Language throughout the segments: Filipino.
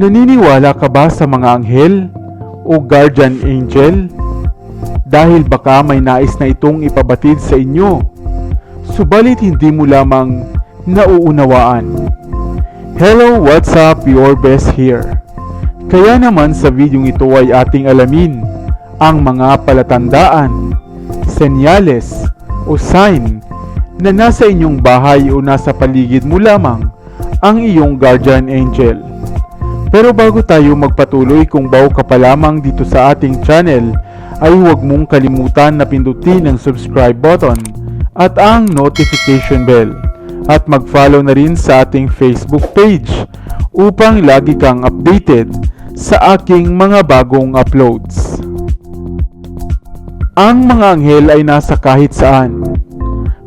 Naniniwala ka ba sa mga anghel o guardian angel? Dahil baka may nais na itong ipabatid sa inyo. Subalit hindi mo lamang nauunawaan. Hello, what's up? Your best here. Kaya naman sa videong ito ay ating alamin ang mga palatandaan, senyales o sign na nasa inyong bahay o nasa paligid mo lamang ang iyong guardian angel. Pero bago tayo magpatuloy kung bago ka pa lamang dito sa ating channel, ay huwag mong kalimutan na pindutin ang subscribe button at ang notification bell at mag-follow na rin sa ating Facebook page upang lagi kang updated sa aking mga bagong uploads. Ang mga anghel ay nasa kahit saan.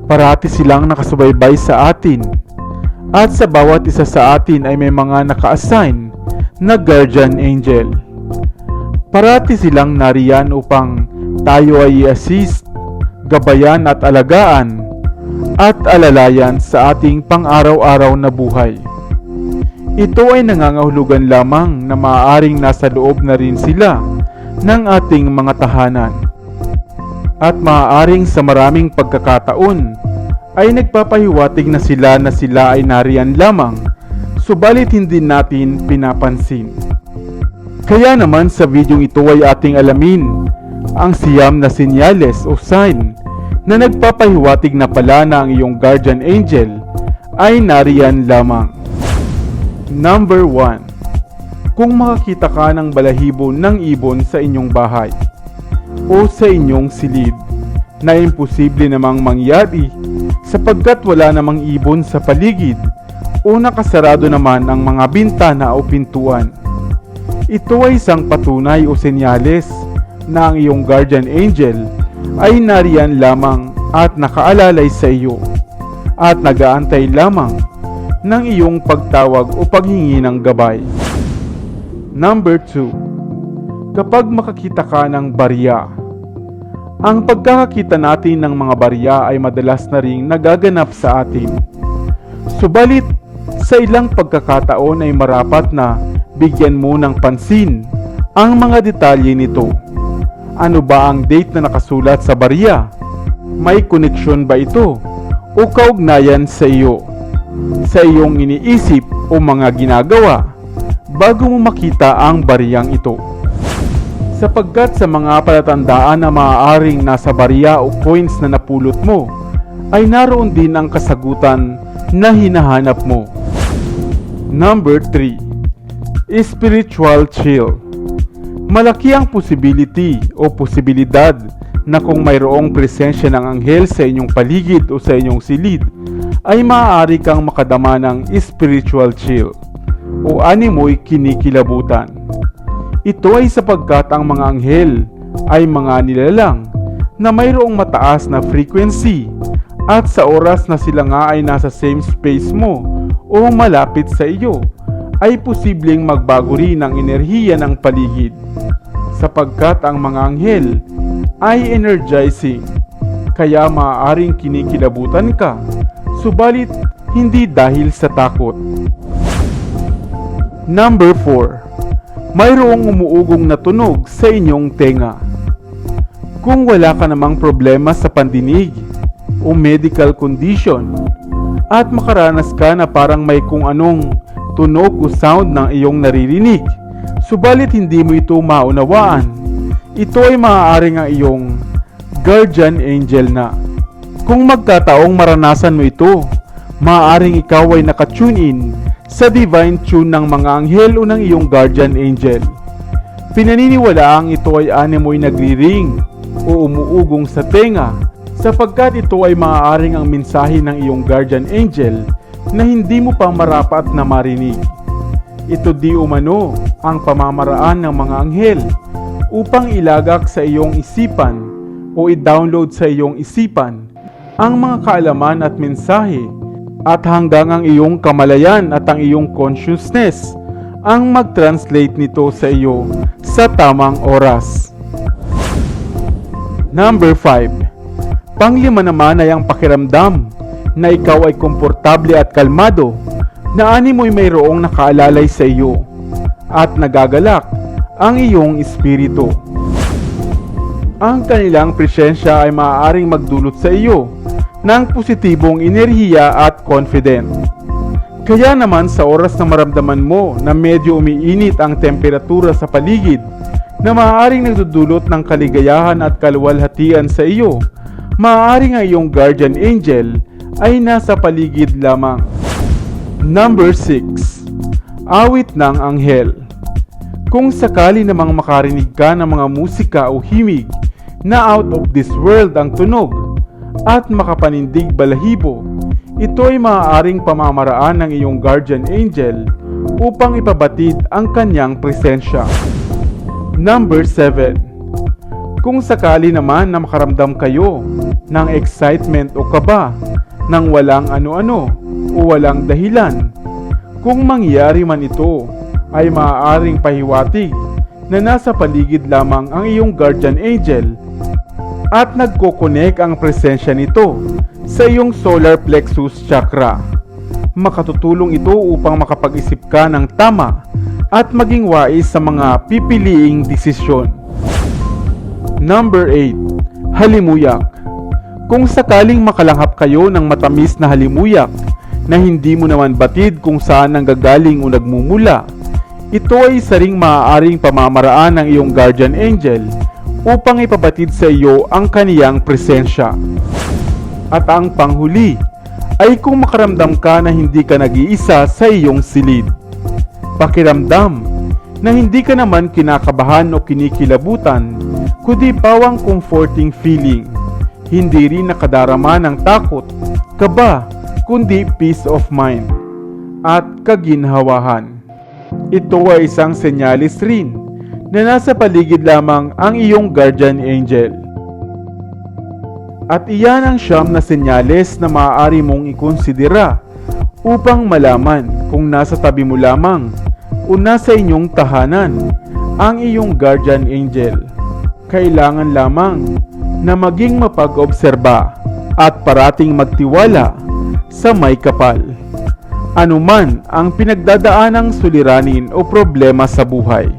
Parati silang nakasubaybay sa atin. At sa bawat isa sa atin ay may mga naka-assign na guardian angel. Parati silang nariyan upang tayo ay i-assist, gabayan at alagaan at alalayan sa ating pang-araw-araw na buhay. Ito ay nangangahulugan lamang na maaaring nasa loob na rin sila ng ating mga tahanan. At maaaring sa maraming pagkakataon ay nagpapahiwatig na sila na sila ay nariyan lamang subalit hindi natin pinapansin. Kaya naman sa videong ito ay ating alamin ang siyam na sinyales o sign na nagpapahiwatig na pala na ang iyong guardian angel ay nariyan lamang. Number 1. Kung makakita ka ng balahibo ng ibon sa inyong bahay o sa inyong silid na imposible namang mangyari sapagkat wala namang ibon sa paligid o nakasarado naman ang mga bintana o pintuan. Ito ay isang patunay o senyales na ang iyong guardian angel ay nariyan lamang at nakaalalay sa iyo at nagaantay lamang ng iyong pagtawag o paghingi ng gabay. Number 2. Kapag makakita ka ng barya, ang pagkakakita natin ng mga barya ay madalas na ring nagaganap sa atin. Subalit, sa ilang pagkakataon ay marapat na bigyan mo ng pansin ang mga detalye nito. Ano ba ang date na nakasulat sa barya? May koneksyon ba ito? O kaugnayan sa iyo? Sa iyong iniisip o mga ginagawa bago mo makita ang bariyang ito? Sapagkat sa mga palatandaan na maaaring nasa barya o coins na napulot mo, ay naroon din ang kasagutan na hinahanap mo. Number 3. Spiritual chill. Malaki ang possibility o posibilidad na kung mayroong presensya ng anghel sa inyong paligid o sa inyong silid, ay maaari kang makadama ng spiritual chill o animoy kinikilabutan. Ito ay sapagkat ang mga anghel ay mga nilalang na mayroong mataas na frequency at sa oras na sila nga ay nasa same space mo o malapit sa iyo, ay posibleng magbago rin ang enerhiya ng paligid sapagkat ang mga anghel ay energizing kaya maaaring kinikilabutan ka subalit hindi dahil sa takot. Number 4. Mayroong umuugong na tunog sa inyong tenga. Kung wala ka namang problema sa pandinig o medical condition at makaranas ka na parang may kung anong tunog o sound ng iyong naririnig, subalit hindi mo ito maunawaan, ito ay maaaring ang iyong guardian angel na. Kung magkataong maranasan mo ito, maaaring ikaw ay nakatune in sa divine tune ng mga anghel o ng iyong guardian angel. Pinaniniwalaang ito ay animoy nagriring o umuugong sa tenga sapagkat ito ay maaaring ang mensahe ng iyong guardian angel na hindi mo pa marapat na marinig. Ito di umano ang pamamaraan ng mga anghel upang ilagak sa iyong isipan o i-download sa iyong isipan ang mga kaalaman at mensahe at hanggang ang iyong kamalayan at ang iyong consciousness ang mag-translate nito sa iyo sa tamang oras. Number 5. Panglima naman ay ang pakiramdam na ikaw ay komportable at kalmado na animoy mayroong nakaalalay sa iyo at nagagalak ang iyong espiritu. Ang kanilang presensya ay maaaring magdulot sa iyo ng positibong enerhiya at confident. Kaya naman sa oras na maramdaman mo na medyo umiinit ang temperatura sa paligid na maaaring nagdudulot ng kaligayahan at kaluwalhatian sa iyo, maaaring ang iyong guardian angel ay nasa paligid lamang. Number 6. Awit ng Anghel Kung sakali namang makarinig ka ng mga musika o himig na out of this world ang tunog at makapanindig balahibo, ito ay maaaring pamamaraan ng iyong guardian angel upang ipabatid ang kanyang presensya. Number 7. Kung sakali naman na makaramdam kayo ng excitement o kaba nang walang ano-ano o walang dahilan, kung mangyari man ito ay maaaring pahiwatig na nasa paligid lamang ang iyong guardian angel at nagkokonek ang presensya nito sa iyong solar plexus chakra. Makatutulong ito upang makapag-isip ka ng tama at maging wais sa mga pipiliing desisyon. Number 8. Halimuyak Kung sakaling makalanghap kayo ng matamis na halimuyak na hindi mo naman batid kung saan nanggagaling o nagmumula, ito ay isa ring maaaring pamamaraan ng iyong guardian angel upang ipabatid sa iyo ang kaniyang presensya. At ang panghuli ay kung makaramdam ka na hindi ka nag-iisa sa iyong silid. Pakiramdam na hindi ka naman kinakabahan o kinikilabutan, kundi pawang comforting feeling. Hindi rin nakadarama ng takot, kaba, kundi peace of mind at kaginhawahan. Ito ay isang senyalis rin na nasa paligid lamang ang iyong guardian angel. At iyan ang siyam na senyales na maaari mong ikonsidera upang malaman kung nasa tabi mo lamang o nasa inyong tahanan ang iyong guardian angel. Kailangan lamang na maging mapag-obserba at parating magtiwala sa may kapal. Anuman ang pinagdadaanang suliranin o problema sa buhay.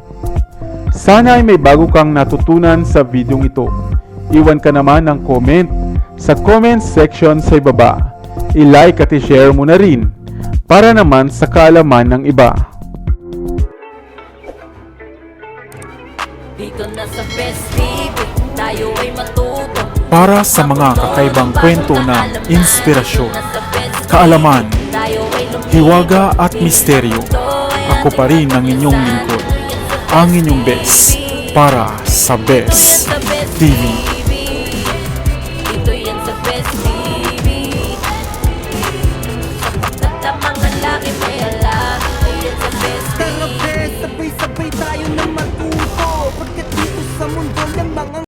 Sana ay may bago kang natutunan sa videong ito. Iwan ka naman ng comment sa comment section sa ibaba. I-like at i-share mo na rin para naman sa kaalaman ng iba. Dito na sa Festive, tayo ay matuto. Para sa mga kakaibang kwento na inspirasyon, kaalaman, hiwaga at misteryo, ako pa rin ang inyong lingkod, ang inyong best para sa Best TV.